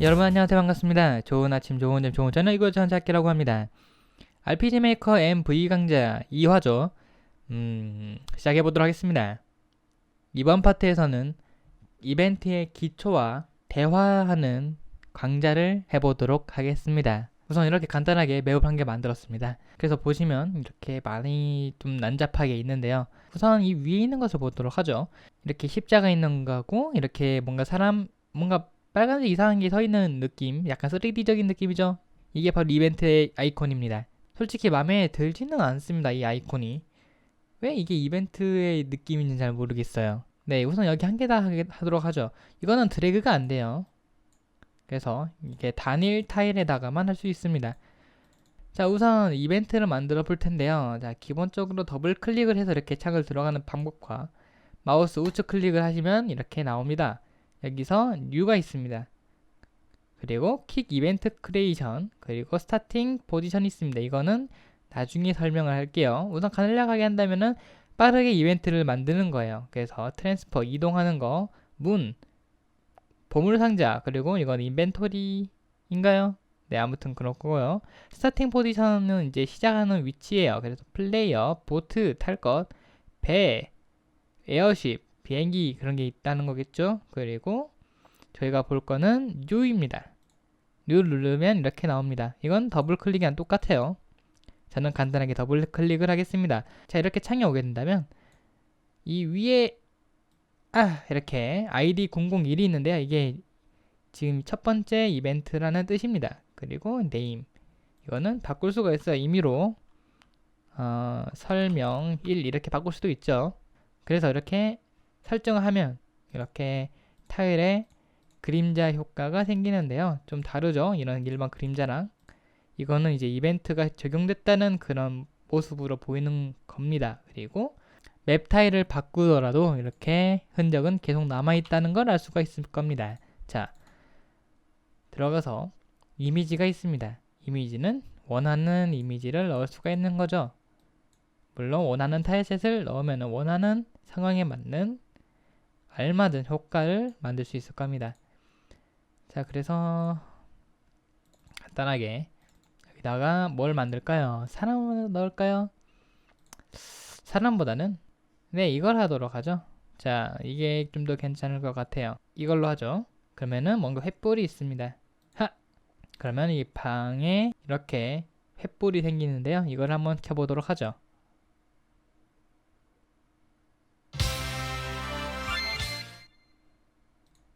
여러분 안녕하세요 반갑습니다. 좋은 아침 좋은 점 좋은 저는 이거 전작기라고 합니다. RPG 메이커 MV 강좌 2화죠. 음, 시작해 보도록 하겠습니다. 이번 파트에서는 이벤트의 기초와 대화하는 강좌를 해보도록 하겠습니다. 우선 이렇게 간단하게 매우 한개 만들었습니다. 그래서 보시면 이렇게 많이 좀 난잡하게 있는데요. 우선 이 위에 있는 것을 보도록 하죠. 이렇게 십자가 있는 거고 이렇게 뭔가 사람 뭔가 빨간색 이상한 게 서 있는 느낌, 약간 3D적인 느낌이죠. 이게 바로 이벤트의 아이콘입니다. 솔직히 마음에 들지는 않습니다. 이 아이콘이 왜 이게 이벤트의 느낌인지 잘 모르겠어요. 네, 우선 여기 한 개 다 하도록 하죠. 이거는 드래그가 안 돼요. 그래서 이게 단일 타일에다가만 할 수 있습니다. 자, 우선 이벤트를 만들어 볼 텐데요. 자, 기본적으로 더블 클릭을 해서 이렇게 창을 들어가는 방법과 마우스 우측 클릭을 하시면 이렇게 나옵니다. 여기서 뉴가 있습니다. 그리고 킥 이벤트 크리에이션 그리고 스타팅 포지션이 있습니다. 이거는 나중에 설명을 할게요. 우선 간략하게 한다면은 빠르게 이벤트를 만드는 거예요. 그래서 트랜스퍼 이동하는 거, 문, 보물 상자, 그리고 이건 인벤토리인가요? 네, 아무튼 그럴 거고요. 스타팅 포지션은 이제 시작하는 위치예요. 그래서 플레이어, 보트 탈 것, 배, 에어쉽, 비행기 그런 게 있다는 거겠죠. 그리고 저희가 볼 거는 U입니다. U 누르면 이렇게 나옵니다. 이건 더블 클릭이랑 똑같아요. 저는 간단하게 더블 클릭을 하겠습니다. 자 이렇게 창이 오게 된다면 이 위에 아 이렇게 ID 001이 있는데요. 이게 지금 첫 번째 이벤트라는 뜻입니다. 그리고 name 이거는 바꿀 수가 있어요. 임의로 어, 설명 1 이렇게 바꿀 수도 있죠. 그래서 이렇게 설정을 하면 이렇게 타일에 그림자 효과가 생기는데요. 좀 다르죠? 이런 일반 그림자랑. 이거는 이제 이벤트가 적용됐다는 그런 모습으로 보이는 겁니다. 그리고 맵 타일을 바꾸더라도 이렇게 흔적은 계속 남아있다는 걸 알 수가 있을 겁니다. 자, 들어가서 이미지가 있습니다. 이미지는 원하는 이미지를 넣을 수가 있는 거죠. 물론 원하는 타일셋을 넣으면 원하는 상황에 맞는 알맞은 효과를 만들 수 있을 겁니다. 자, 그래서 간단하게 여기다가 뭘 만들까요? 사람을 넣을까요? 사람보다는 네, 이걸 하도록 하죠. 자, 이게 좀 더 괜찮을 것 같아요. 이걸로 하죠. 그러면은 뭔가 횃불이 있습니다. 하! 그러면 이 방에 이렇게 횃불이 생기는데요. 이걸 한번 켜보도록 하죠.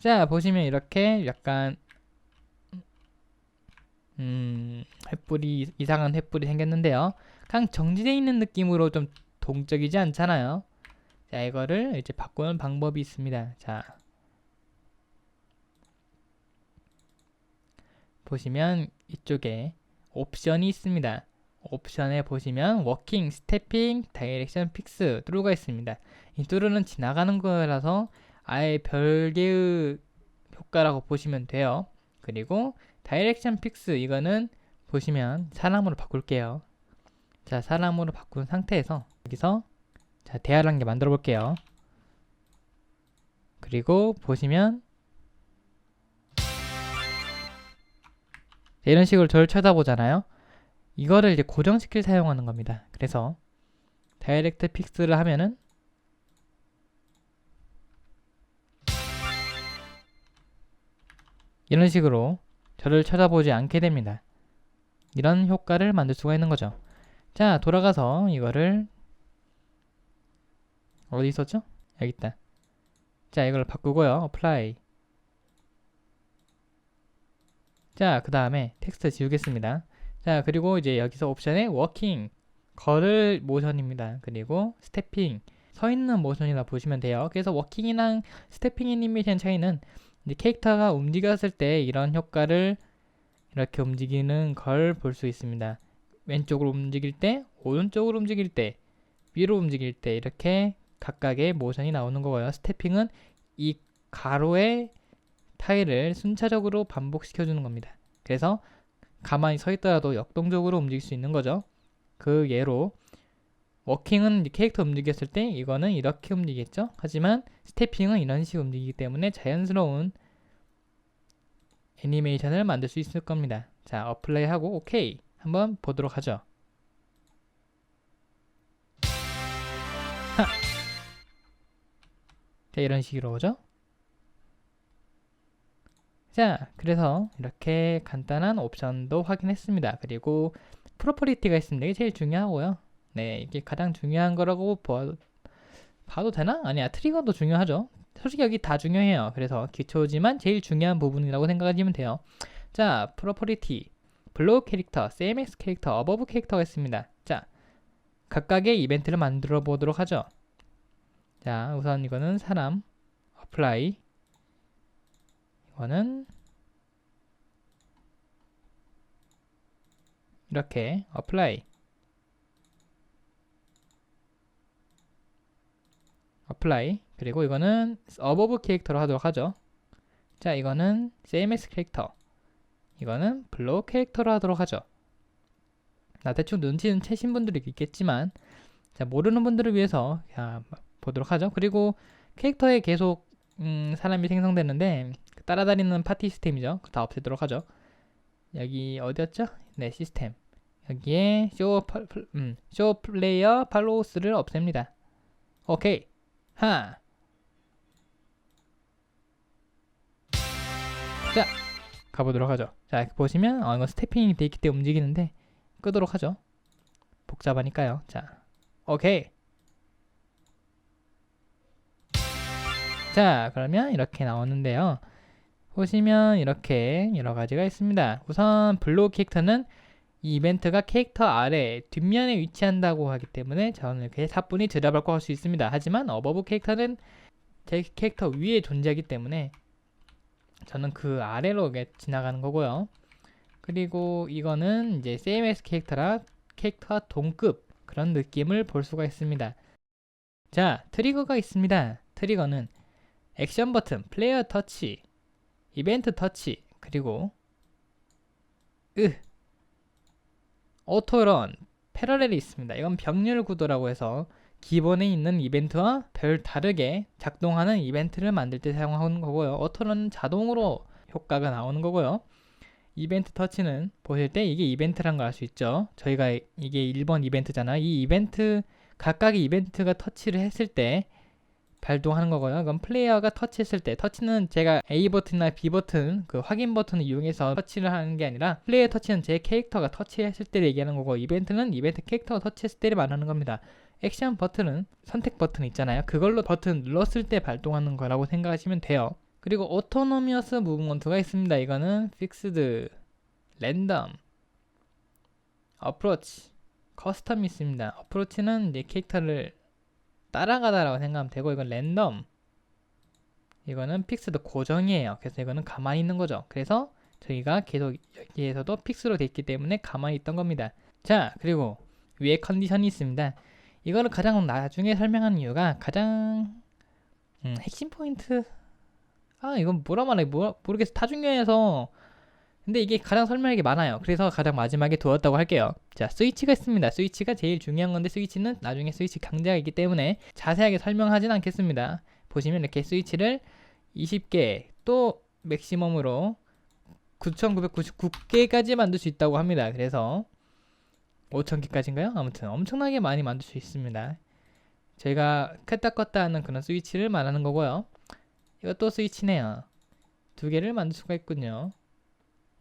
자 보시면 이렇게 약간 음 횃불이 이상한 횃불이 생겼는데요. 그냥 정지되어 있는 느낌으로 좀 동적이지 않잖아요. 자 이거를 이제 바꾸는 방법이 있습니다. 자 보시면 이쪽에 옵션이 있습니다. 옵션에 보시면 워킹, 스태핑, 다이렉션 픽스 뚜루가 있습니다. 이 뚜루는 지나가는 거라서 아예 별개의 효과라고 보시면 돼요. 그리고 다이렉션 픽스 이거는 보시면 사람으로 바꿀게요. 자, 사람으로 바꾼 상태에서 여기서 자, 대화란 게 만들어 볼게요. 그리고 보시면 이런 식으로 저를 쳐다보잖아요. 이거를 이제 고정시킬 사용하는 겁니다. 그래서 다이렉트 픽스를 하면은 이런 식으로 저를 쳐다보지 않게 됩니다. 이런 효과를 만들 수가 있는 거죠. 자, 돌아가서 이거를 어디 있었죠? 여기 있다. 자, 이걸 바꾸고요. apply. 자, 그 다음에 텍스트 지우겠습니다. 자, 그리고 이제 여기서 옵션에 working, 걸을 모션입니다. 그리고 스태핑, 서 있는 모션이라 보시면 돼요. 그래서 워킹이랑 스태핑 애니메이션 차이는 캐릭터가 움직였을 때 이런 효과를 이렇게 움직이는 걸 볼 수 있습니다. 왼쪽으로 움직일 때, 오른쪽으로 움직일 때, 위로 움직일 때 이렇게 각각의 모션이 나오는 거고요. 스태핑은 이 가로의 타일을 순차적으로 반복시켜 주는 겁니다. 그래서 가만히 서 있더라도 역동적으로 움직일 수 있는 거죠. 그 예로 워킹은 캐릭터 움직였을 때 이거는 이렇게 움직이겠죠. 하지만 스태핑은 이런 식으로 움직이기 때문에 자연스러운 애니메이션을 만들 수 있을 겁니다. 자, 어플라이 하고 오케이. 한번 보도록 하죠. 하. 자, 이런 식으로 오죠. 자, 그래서 이렇게 간단한 옵션도 확인했습니다. 그리고 프로퍼리티가 있습니다. 이게 제일 중요하고요. 네, 이게 가장 중요한 거라고 봐, 봐도 되나? 아니야, 트리거도 중요하죠. 솔직히 여기 다 중요해요. 그래서 기초지만 제일 중요한 부분이라고 생각하시면 돼요. 자, 프로퍼리티, 블로우 캐릭터, CMX 캐릭터, 어버브 캐릭터가 있습니다. 자, 각각의 이벤트를 만들어 보도록 하죠. 자, 우선 이거는 사람, 어플라이, 이거는 이렇게 어 어플라이 그리고 이거는 어버브 캐릭터로 하도록 하죠. 자 이거는 CMS 캐릭터 이거는 블로우 캐릭터로 하도록 하죠. 나 대충 눈치는 채신 분들이 있겠지만 자 모르는 분들을 위해서 자, 보도록 하죠. 그리고 캐릭터에 계속 음, 사람이 생성되는데 따라다니는 파티 시스템이죠. 다 없애도록 하죠. 여기 어디였죠? 네 시스템 여기에 쇼, 팔, 음, 쇼 플레이어 팔로우스를 없앱니다. 오케이 하. 자, 가보도록 하죠. 자, 보시면 어, 이거 스태핑이 돼 있기 때문에 움직이는데 끄도록 하죠. 복잡하니까요. 자, 오케이. 자, 그러면 이렇게 나오는데요. 보시면 이렇게 여러 가지가 있습니다. 우선 블로우 캐릭터는 이 이벤트가 캐릭터 아래 뒷면에 위치한다고 하기 때문에 저는 이렇게 사뿐히 들여다볼 수 있습니다. 하지만 어버브 캐릭터는 제 캐릭터 위에 존재하기 때문에 저는 그 아래로 지나가는 거고요. 그리고 이거는 이제 CMS 캐릭터라 캐릭터와 동급 그런 느낌을 볼 수가 있습니다. 자, 트리거가 있습니다. 트리거는 액션 버튼, 플레이어 터치, 이벤트 터치, 그리고 으 오토런, 패러렐이 있습니다. 이건 병렬 구도라고 해서 기본에 있는 이벤트와 별 다르게 작동하는 이벤트를 만들 때 사용하는 거고요. 오토런은 자동으로 효과가 나오는 거고요. 이벤트 터치는 보실 때 이게 이벤트란 걸 알 수 있죠. 저희가 이게 1번 이벤트잖아. 이 이벤트 각각의 이벤트가 터치를 했을 때 발동하는 거고요. 그럼 플레이어가 터치했을 때 터치는 제가 A 버튼이나 B 버튼 그 확인 버튼을 이용해서 터치를 하는 게 아니라 플레이어 터치는 제 캐릭터가 터치했을 때를 얘기하는 거고 이벤트는 이벤트 캐릭터가 터치했을 때를 말하는 겁니다. 액션 버튼은 선택 버튼 있잖아요. 그걸로 버튼 눌렀을 때 발동하는 거라고 생각하시면 돼요. 그리고 오토노미어스 무브먼트가 있습니다. 이거는 픽스드, 랜덤, 어프로치, 커스텀이 있습니다. 어프로치는 이제 캐릭터를 따라가다라고 생각하면 되고 이건 랜덤 이거는 픽스도 고정이에요. 그래서 이거는 가만히 있는 거죠. 그래서 저희가 계속 여기에서도 픽스로 돼 있기 때문에 가만히 있던 겁니다. 자 그리고 위에 컨디션이 있습니다. 이거를 가장 나중에 설명하는 이유가 가장 음, 핵심 포인트? 아 이건 뭐라 말해? 뭐, 모르겠어. 다 중요해서 근데 이게 가장 설명할 게 많아요. 그래서 가장 마지막에 두었다고 할게요. 자, 스위치가 있습니다. 스위치가 제일 중요한 건데 스위치는 나중에 스위치 있기 때문에 자세하게 설명하진 않겠습니다. 보시면 이렇게 스위치를 20개 또 맥시멈으로 9,999개까지 만들 수 있다고 합니다. 그래서 5,000개까지인가요? 아무튼 엄청나게 많이 만들 수 있습니다. 제가 켰다 껐다 하는 그런 스위치를 말하는 거고요. 이것도 스위치네요. 두 개를 만들 수가 있군요.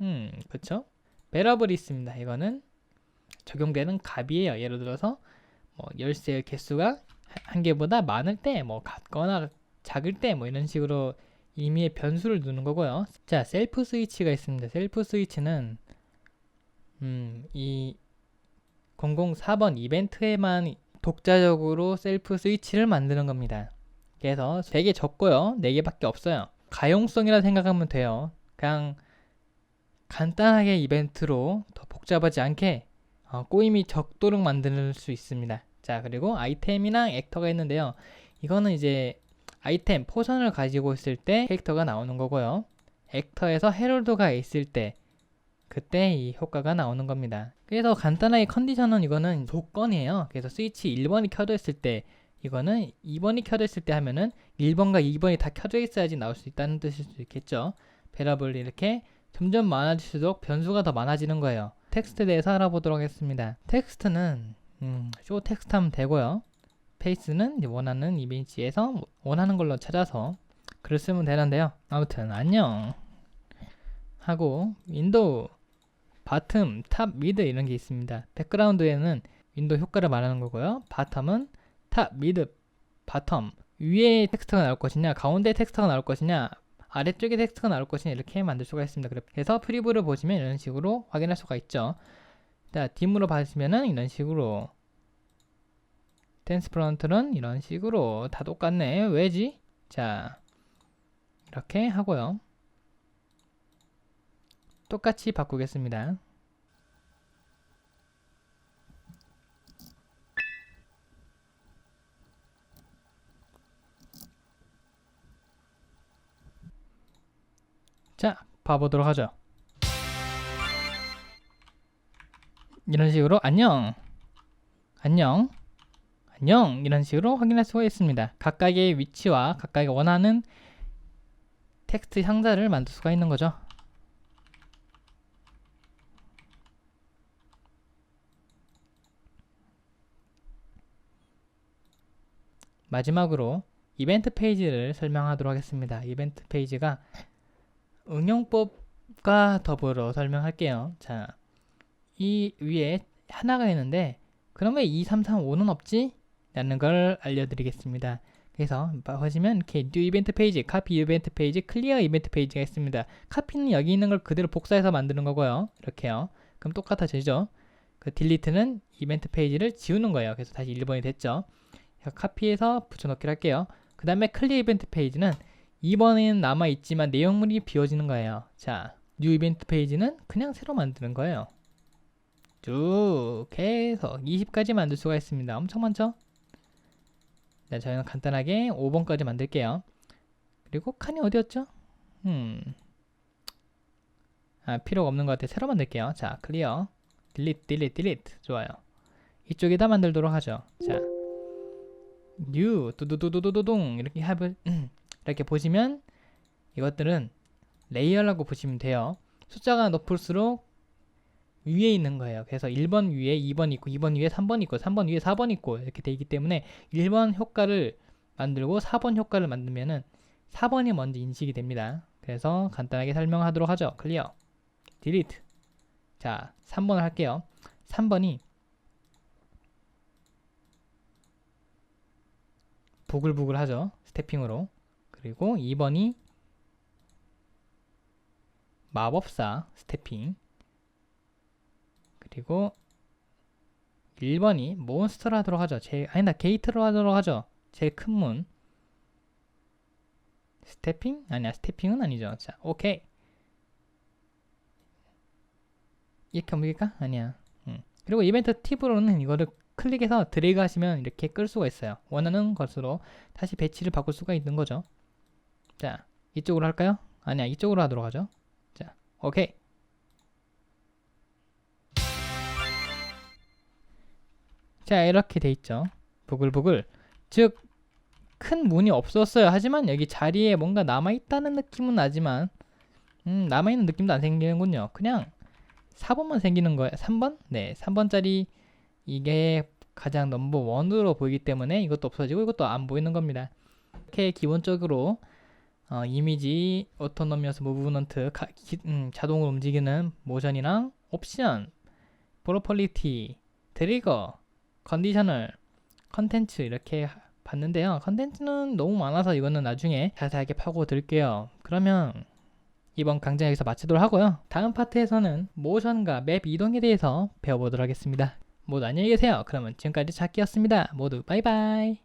음, 그쵸? 베러블이 있습니다. 이거는 적용되는 값이에요. 예를 들어서 뭐 열쇠의 개수가 한 개보다 많을 때, 뭐 같거나 작을 때, 뭐 이런 식으로 의미의 변수를 두는 거고요. 자, 셀프 스위치가 있습니다. 셀프 스위치는 음, 이 004번 이벤트에만 독자적으로 셀프 스위치를 만드는 겁니다. 그래서 되게 적고요. 4개밖에 없어요. 가용성이라 생각하면 돼요. 그냥 간단하게 이벤트로 더 복잡하지 않게 어, 꼬임이 적도록 만들 수 있습니다. 자 그리고 아이템이랑 액터가 있는데요. 이거는 이제 아이템 포션을 가지고 있을 때 캐릭터가 나오는 거고요. 액터에서 헤럴드가 있을 때 그때 이 효과가 나오는 겁니다. 그래서 간단하게 컨디션은 이거는 조건이에요. 그래서 스위치 1번이 켜져 있을 때 이거는 2번이 켜져 있을 때 하면은 1번과 2번이 다 켜져 있어야지 나올 수 있다는 뜻일 수 있겠죠. 배랍을 이렇게 점점 많아질수록 변수가 더 많아지는 거예요. 텍스트에 대해서 알아보도록 하겠습니다. 텍스트는 음, 쇼 텍스트 하면 되고요. 페이스는 원하는 이미지에서 원하는 걸로 찾아서 글을 쓰면 되는데요. 아무튼 안녕 하고 윈도우 바텀, 탑, 미드 이런 게 있습니다. 백그라운드에는 윈도우 효과를 말하는 거고요. 바텀은 탑, 미드, 바텀 위에 텍스트가 나올 것이냐 가운데 텍스트가 나올 것이냐 아래쪽에 텍스트가 나올 것이냐 이렇게 만들 수가 있습니다. 그래서 프리뷰를 보시면 이런 식으로 확인할 수가 있죠. 자, 딤으로 봐주시면은 이런 식으로 댄스 프론트는 이런 식으로 다 똑같네. 왜지? 자, 이렇게 하고요. 똑같이 바꾸겠습니다. 자, 봐보도록 하죠. 이런 식으로 안녕, 안녕, 안녕 이런 식으로 확인할 수가 있습니다. 각각의 위치와 각각의 원하는 텍스트 상자를 만들 수가 있는 거죠. 마지막으로 이벤트 페이지를 설명하도록 하겠습니다. 이벤트 페이지가 응용법과 더불어 설명할게요. 자, 이 위에 하나가 있는데 왜 2, 3, 3, 5는 없지? 라는 걸 알려드리겠습니다. 그래서 보시면 이렇게 new 이벤트 페이지, copy 이벤트 페이지, clear 이벤트 페이지가 있습니다. 카피는 여기 있는 걸 그대로 복사해서 만드는 거고요. 이렇게요. 그럼 똑같아지죠? 그 delete는 이벤트 페이지를 지우는 거예요. 그래서 다시 1번이 됐죠. 카피해서 붙여넣기를 할게요. 그 다음에 클리어 이벤트 페이지는 2번에는 남아있지만 내용물이 비워지는 거예요. 자, 뉴 이벤트 페이지는 그냥 새로 만드는 거예요. 쭉 계속 20까지 만들 수가 있습니다. 엄청 많죠? 네, 저희는 간단하게 5번까지 만들게요. 그리고 칸이 어디였죠? 음. 아, 필요가 없는 것 같아. 새로 만들게요. 자, 클리어. 딜리트, 딜리트, 딜리트. 좋아요. 이쪽에다 만들도록 하죠. 자, 뉴, 두두두두두둥 이렇게 합을 이렇게 보시면 이것들은 레이어라고 보시면 돼요. 숫자가 높을수록 위에 있는 거예요. 그래서 1번 위에 2번 있고 2번 위에 3번 있고 3번 위에 4번 있고 이렇게 돼 있기 때문에 1번 효과를 만들고 4번 효과를 만들면은 4번이 먼저 인식이 됩니다. 그래서 간단하게 설명하도록 하죠. 클리어. 딜리트. 자, 3번 할게요. 3번이 부글부글 하죠. 스태핑으로. 그리고 2번이 마법사 스태핑. 그리고 1번이 몬스터로 하도록 하죠. 제일, 아니다, 게이트로 하도록 하죠. 제일 큰 문. 스태핑? 아니야, 스태핑은 아니죠. 자, 오케이. 이렇게 옮길까? 아니야. 음. 그리고 이벤트 팁으로는 이거를 클릭해서 드래그 하시면 이렇게 끌 수가 있어요. 원하는 것으로 다시 배치를 바꿀 수가 있는 거죠. 자, 이쪽으로 할까요? 아니야, 이쪽으로 하도록 하죠. 자, 오케이. 자, 이렇게 돼 있죠. 부글부글. 즉, 큰 문이 없었어요. 하지만 여기 자리에 뭔가 남아있다는 느낌은 나지만, 음, 남아있는 느낌도 안 생기는군요. 그냥 4번만 생기는 거예요. 3번? 네, 3번짜리 이게 가장 넘버 원으로 보이기 때문에 이것도 없어지고 이것도 안 보이는 겁니다. 이렇게 기본적으로 어, 이미지, 오토노미어스 무브먼트, 음, 자동으로 움직이는 모션이랑 옵션, 프로폴리티, 트리거, 컨디셔널, 컨텐츠 이렇게 봤는데요. 컨텐츠는 너무 많아서 이거는 나중에 자세하게 파고들게요. 그러면 이번 강좌 여기서 마치도록 하고요. 다음 파트에서는 모션과 맵 이동에 대해서 배워보도록 하겠습니다. 모두 안녕히 계세요. 그러면 지금까지 자키였습니다. 모두 바이바이.